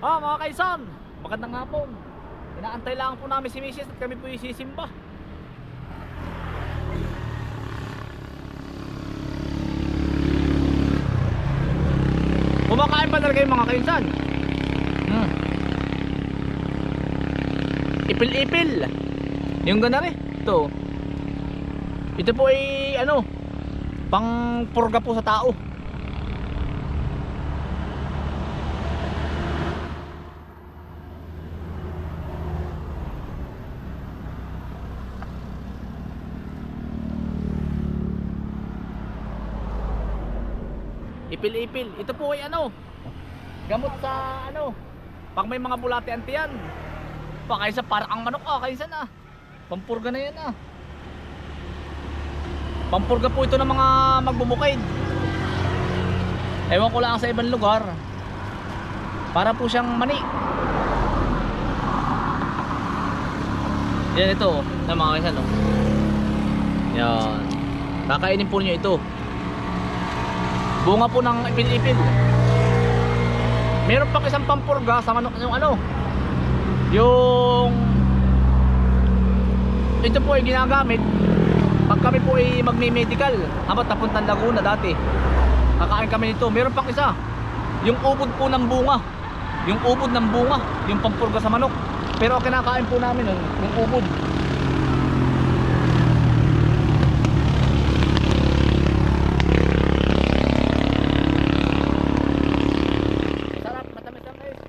Ah, mga kaisan, magandang hapon. Inaantay lang po namin si Mrs. at kami po yung sisimba. Kumakain pa talaga yung mga kaisan. Hmm. Ipil-ipil. Yung gana rin. Ito. Ito po ay ano, pang purga po sa tao. Ipil-ipil. Ito po ay ano, gamot sa ano, pag may mga bulate antiyan. Pa kaysa para ang manok ah, kaysa na. Pampurga na yan ah. Pampurga po ito ng mga magbubukid. Ewan ko lang sa ibang lugar. Para po siyang mani. Yan ito, oh, na mga kaysa no. Yan. Kakainin po niyo ito. Bunga po ng ipil-ipil. Meron pa isang pampurga sa manok yung ano. Yung ito po ay ginagamit pag kami po ay magme-medical. Amat napuntang Laguna dati. Kakain kami nito. Meron pang isa. Yung ubod po ng bunga. Yung ubod ng bunga, yung pampurga sa manok. Pero kinakain po namin nun, yung ubod. Sarap, matamis ang guys.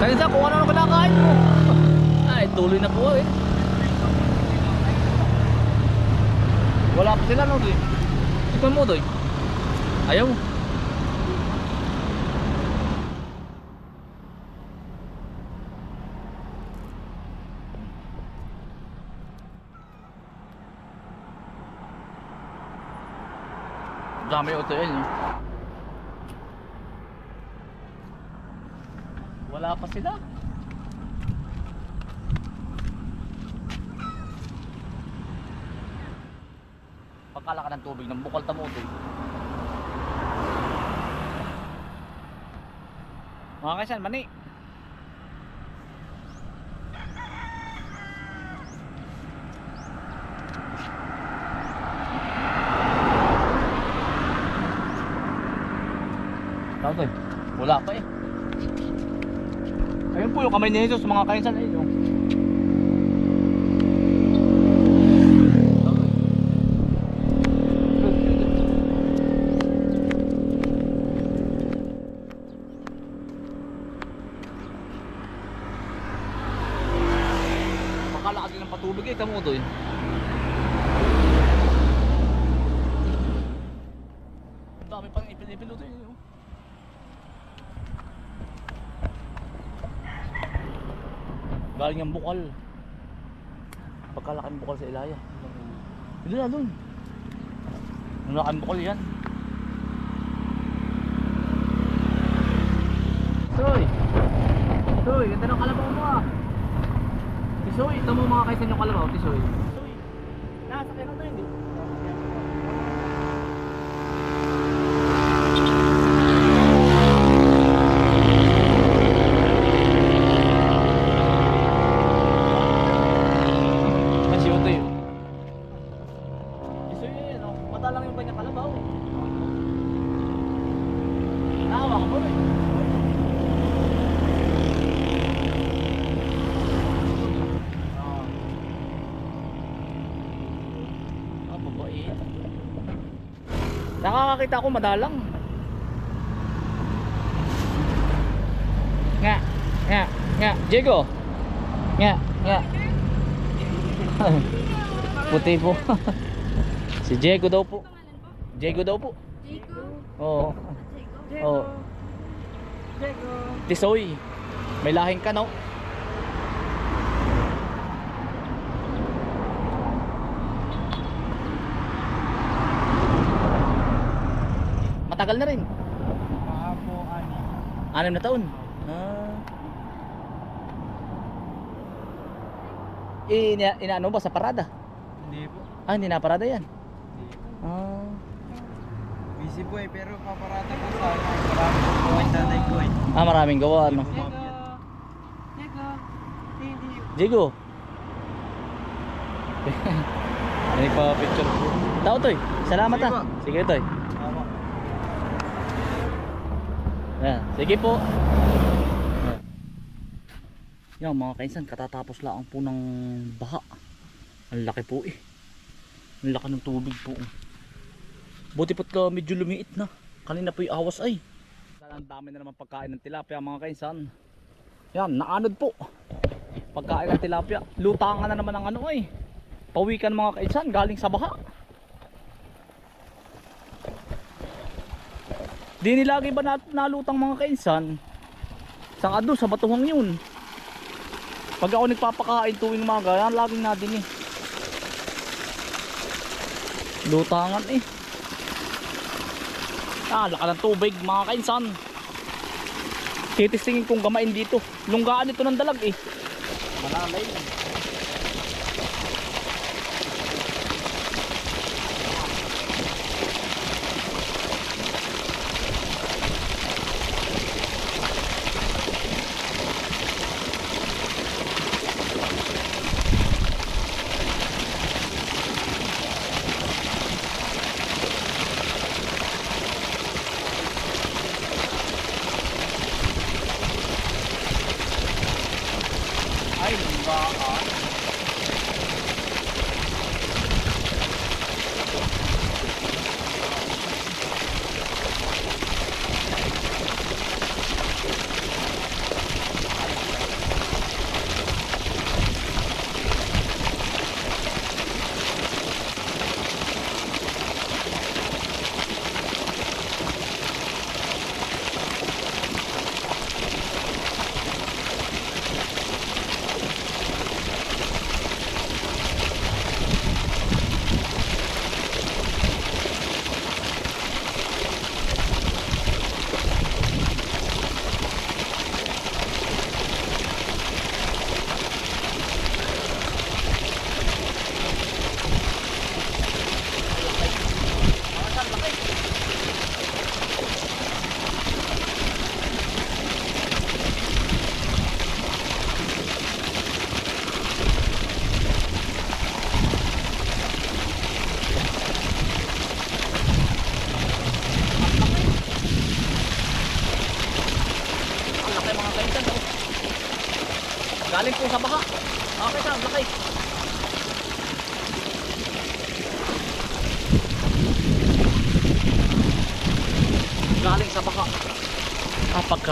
Kanisa, kung ano ang kinakain mo. Ay, tuloy na po eh. Wala pa sila no, Doy. Ikaw mo, Doy. Ayaw mo. Dami yan eh. Wala pa sila. Pagkala ka ng tubig ng bukal tamo ito. Mga kaisan, mani. Tawag eh. Wala pa eh. Ayun po yung kamay ni Jesus mga kainsan ayun. yung. Makalakad din ng patubig eh, tamo to eh. Ang dami pang ipil-ipil ito eh. oh. Galing ang bukal. Pagkalaking bukal sa Ilaya. Doon na doon. Ang laking bukal yan. Soy! Soy, ganda ng kalabaw mo ah. Tisoy, ito mo mga kaisan yung kalabaw, Tisoy. Tisoy. Nasa kaya na hindi. Nakakakita ko madalang. Nga, nga, nga. Diego. Nga, nga. Puti po. si Diego daw po. Diego daw po. Jigo. Oo. Jigo. Oo. Tisoy. May lahing kanaw. Matagal na rin. Apo, anim. Anim na taon. Ah. Eh, ina, inaano ba sa parada? Hindi po. Ah, hindi na parada yan. Ah. Busy eh, pero paparata po sa. Marami po po ang nanay ko eh. Ah, maraming gawa, ano. Diego. Hindi. Jigo. Ano pa picture? Tao toy. Salamat Sige ah. po. Sige toy. Tama. Yan. Sige po. Yan. Mga kainsan, katatapos lang po ng baha. Ang laki po eh. Ang laki ng tubig po. Buti po't ka medyo lumiit na. Kanina po yung awas ay. Ang dami na naman pagkain ng tilapia mga kainsan. Yan, naanod po. Pagkain ng tilapia. Lutangan na naman ng ano ay. Pawikan mga kainsan galing sa baha. Di nilagi ba nalutang mga kainsan? Sa ado sa batuhang yun. Pag ako nagpapakain tuwing umaga, yan laging nadin eh. Lutangan eh. Ah, laka ng tubig mga kainsan. Titistingin kong gamain dito. Lunggaan ito ng dalag eh. Malalay.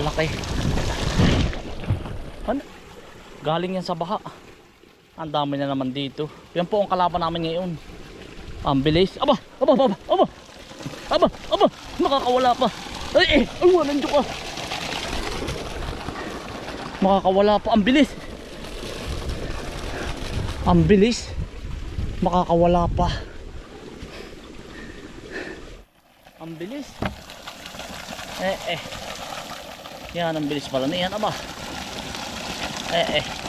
Ah, pagkalaki. Ano? Galing yan sa baha. Ang dami na naman dito. Yan po ang kalaban namin ngayon. Ang bilis. Aba! Aba! Aba! Aba! Aba! Aba! Makakawala pa. Ay! Eh! Ay! Walang ka. makakawala pa ang bilis ang bilis makakawala pa ang bilis eh eh yan ang bilis pala na yan aba. Eh eh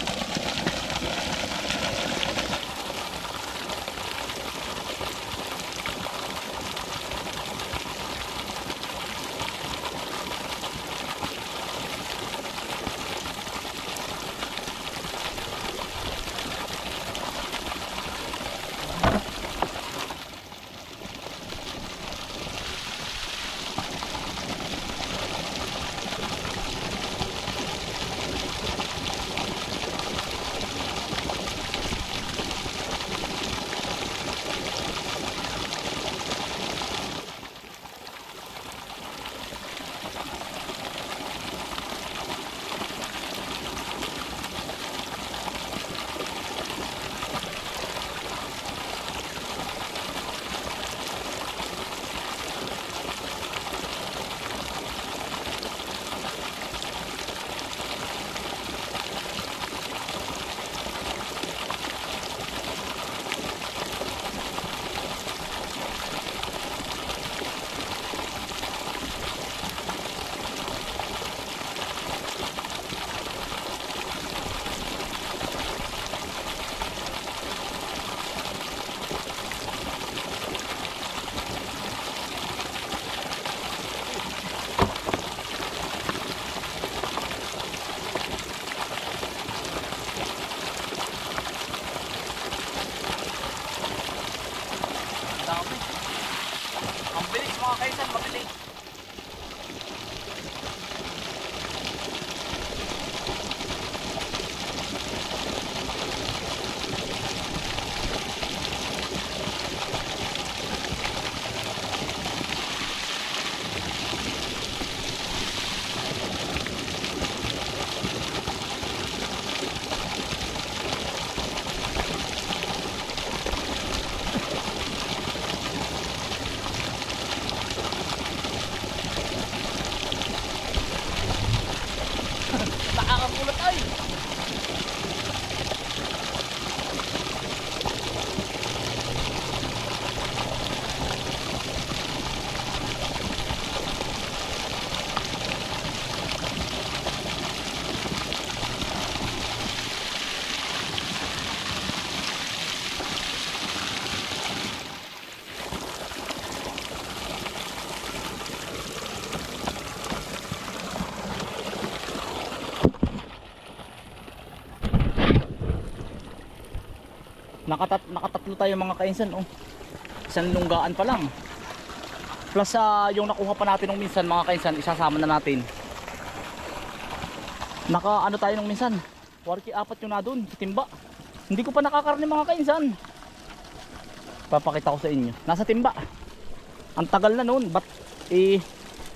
Nakatat nakatatlo tayo mga kainsan oh. Isang lunggaan pa lang. Plus sa yung nakuha pa natin nung minsan mga kainsan, isasama na natin. Naka ano tayo nung minsan? Warki apat yung na doon, timba. Hindi ko pa nakakarni mga kainsan. Papakita ko sa inyo. Nasa timba. Ang tagal na noon, but eh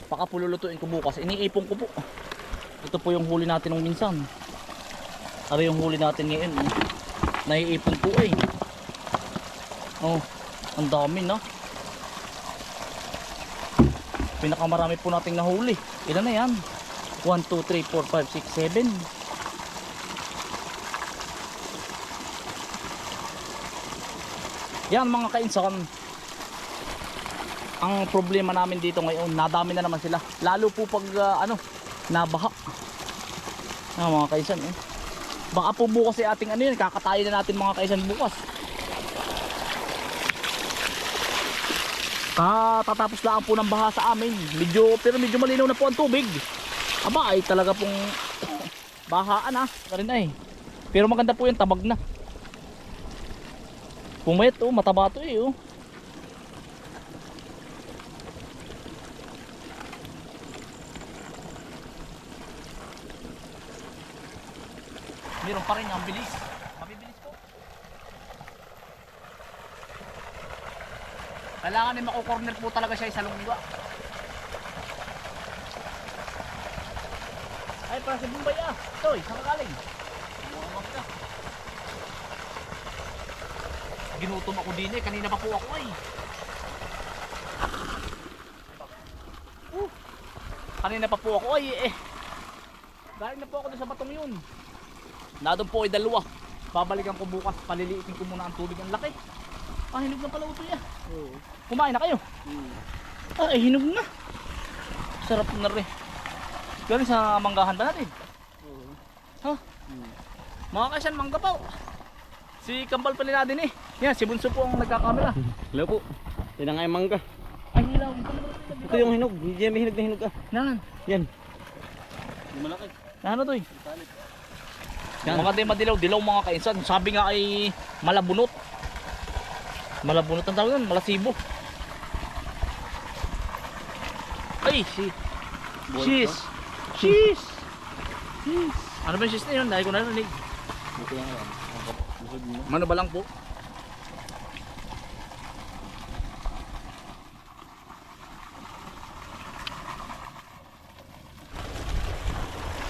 baka pululutuin ko bukas. Iniipon ko po. Ito po yung huli natin nung minsan. Ano yung huli natin ngayon? oh. Naiipon po eh. Oh, ang dami na. Pinakamarami po nating nahuli. Ilan na yan? 1, 2, 3, 4, 5, 6, 7. Yan mga kainsan. Ang problema namin dito ngayon, nadami na naman sila. Lalo po pag ah, ano, nabaha. Ah, mga kaisan eh. Baka po bukas ay ating ano yun, kakatayo na natin mga kaisan bukas. Katatapos lang po ng baha sa amin. Medyo, pero medyo malinaw na po ang tubig. Aba ay talaga pong bahaan ah. Karin ay. Pero maganda po yung tabag na. Pumayat oh, mataba to eh oh. Meron pa rin ang bilis. Mabibilis po. Kailangan ay mako-corner po talaga siya sa lungga. Ay, para si Bombay ah. Toy, saan ka galing? Bumamak ka. Ginutom ako din eh. Kanina pa po ako ay. Uh, kanina pa po ako ay eh. Galing na po ako doon sa batong yun. Nadon po ay dalawa. Babalikan ko bukas. Paliliitin ko muna ang tubig. Ang laki. Ah, hinog na pala ito ya. Oo. Kumain na kayo. Hmm. Ah, eh, hinog na. Sarap na rin. Galing sa manggahan ba natin? Oo. Ha? Hmm. Mga kasyan, mangga po. Si Kambal pala natin eh. Yan, si Bunso po ang nagkakamera. Hello po. Yan ang mangga. Ay, hilaw. Ito yung hinog. Hindi may hinog na hinog ah. Nan, Yan. Yung malaki. ano to eh? Yan. Mga di madilaw, dilaw mga kainsan. Sabi nga ay malabunot. Malabunot ang tawag nun, malasibo. Ay, si Cheese. Cheese. Cheese. Ano ba yung cheese na yun? Dahil ko narinig. Ano. Mano ba lang po?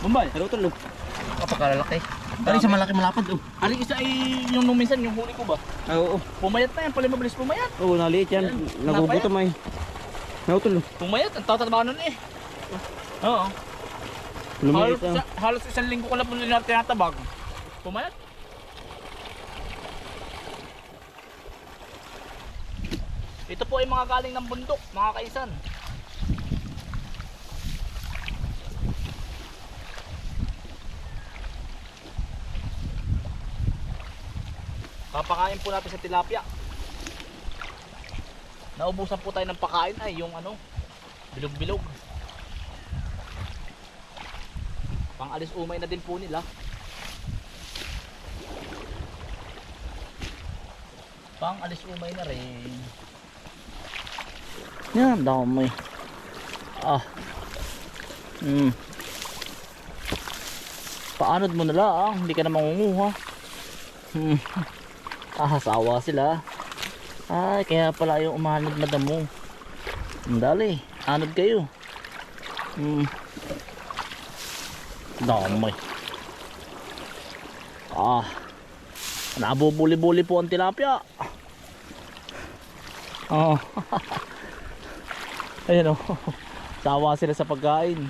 Bombay. Pero ito lo. Ano sa malaki malapad oh. Aling isa ay yung nung minsan yung huli ko ba? Ah, oo. Pumayat na yan, pala mabilis pumayat. Oo, naliit yan. Nagugutom ay. Nautol. Pumayat, ang tatataba nun eh. Oo. Lumiit Halos, ah. isa- halos isang linggo ko na po nila tinatabag. Pumayat. Ito po ay mga galing ng bundok, mga kaisan. Papakain po natin sa tilapia. Naubusan po tayo ng pakain ay yung ano, bilog-bilog. Pang alis umay na din po nila. Pang alis umay na rin. Yan, dami. Ah. Hmm. Paanod mo na lang, hindi ka na mangunguha. Hmm. Ah, sawa sila. Ay, kaya pala yung umanod madam mo. Ang dali, anod kayo. Hmm. Dami. Ah. Nabubuli-buli po ang tilapia. Oh. Ayun oh. Sawa sila sa pagkain.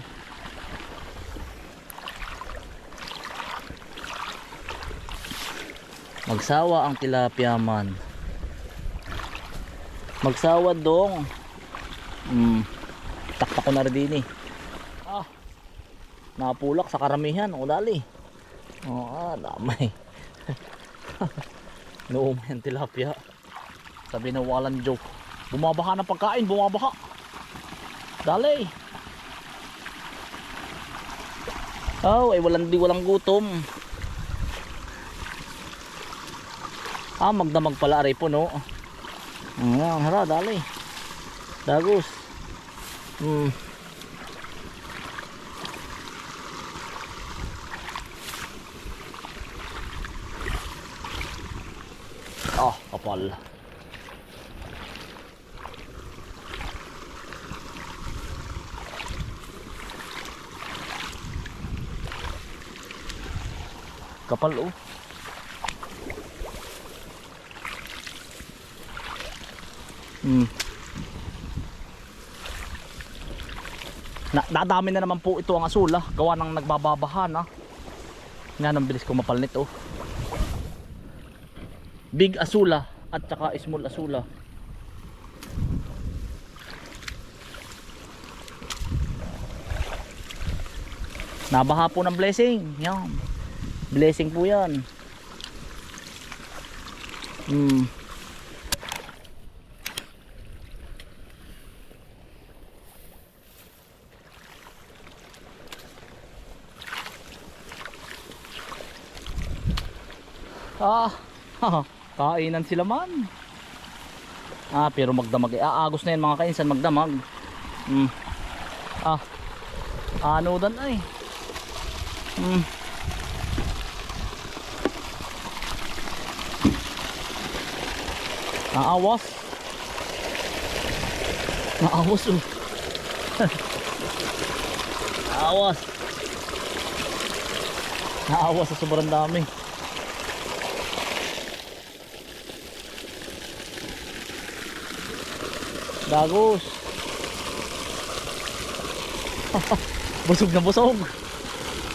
Magsawa ang tilapia man. Magsawa dong. Hmm. Takta ko na rin din eh. Ah. Napulak sa karamihan. O dali. Oo, ah, damay. Noong yan tilapia. Sabi na walang joke. Bumabaha ng pagkain, bumabaha. Dali. Oh, ay walang di walang gutom. Ah, magdamag pala aray po no. Ang hara, dali. Dagos. Hmm. Ah, kapal. Kapal oh. Hmm. Na, dadami na naman po ito ang asula. Gawa ng nagbababaha na. Nga nang bilis ko mapal nito. Big asula at saka small asula. Nabaha po ng blessing. Yan. Blessing po yan. Hmm. Ah, kainan sila man. Ah, pero magdamag. eh. Ah, agos na yan mga kainsan, magdamag. Hmm. Ah, ano dan ay. Hmm. Naawas. Naawas oh. Naawas. Naawas sa sobrang dami. Dagos. busog na busog.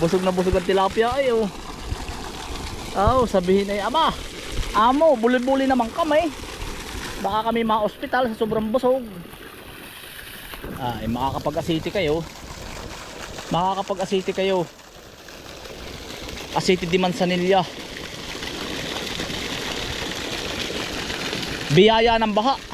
Busog na busog ang tilapia ay oh. Oh, sabihin ay ama. Amo, buli-buli naman kami. Baka kami ma-hospital sa sobrang busog. Ay, makakapag-asiti kayo. Makakapag-asiti kayo. Asiti di Manzanilla. Biyaya ng baha.